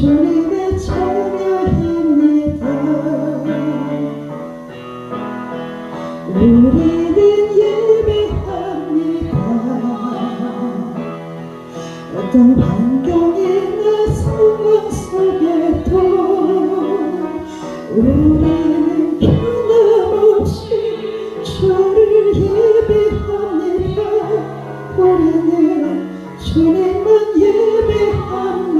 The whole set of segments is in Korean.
주님의 자녀입니다 우리는 예배합니다. 어떤 환경이나 상황 속에도 우리는 변함없이 주를 예배합니다. 우리는 주님만 예배합니다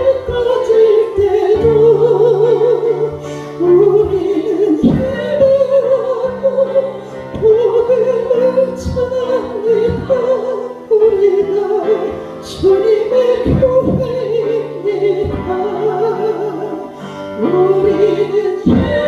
you.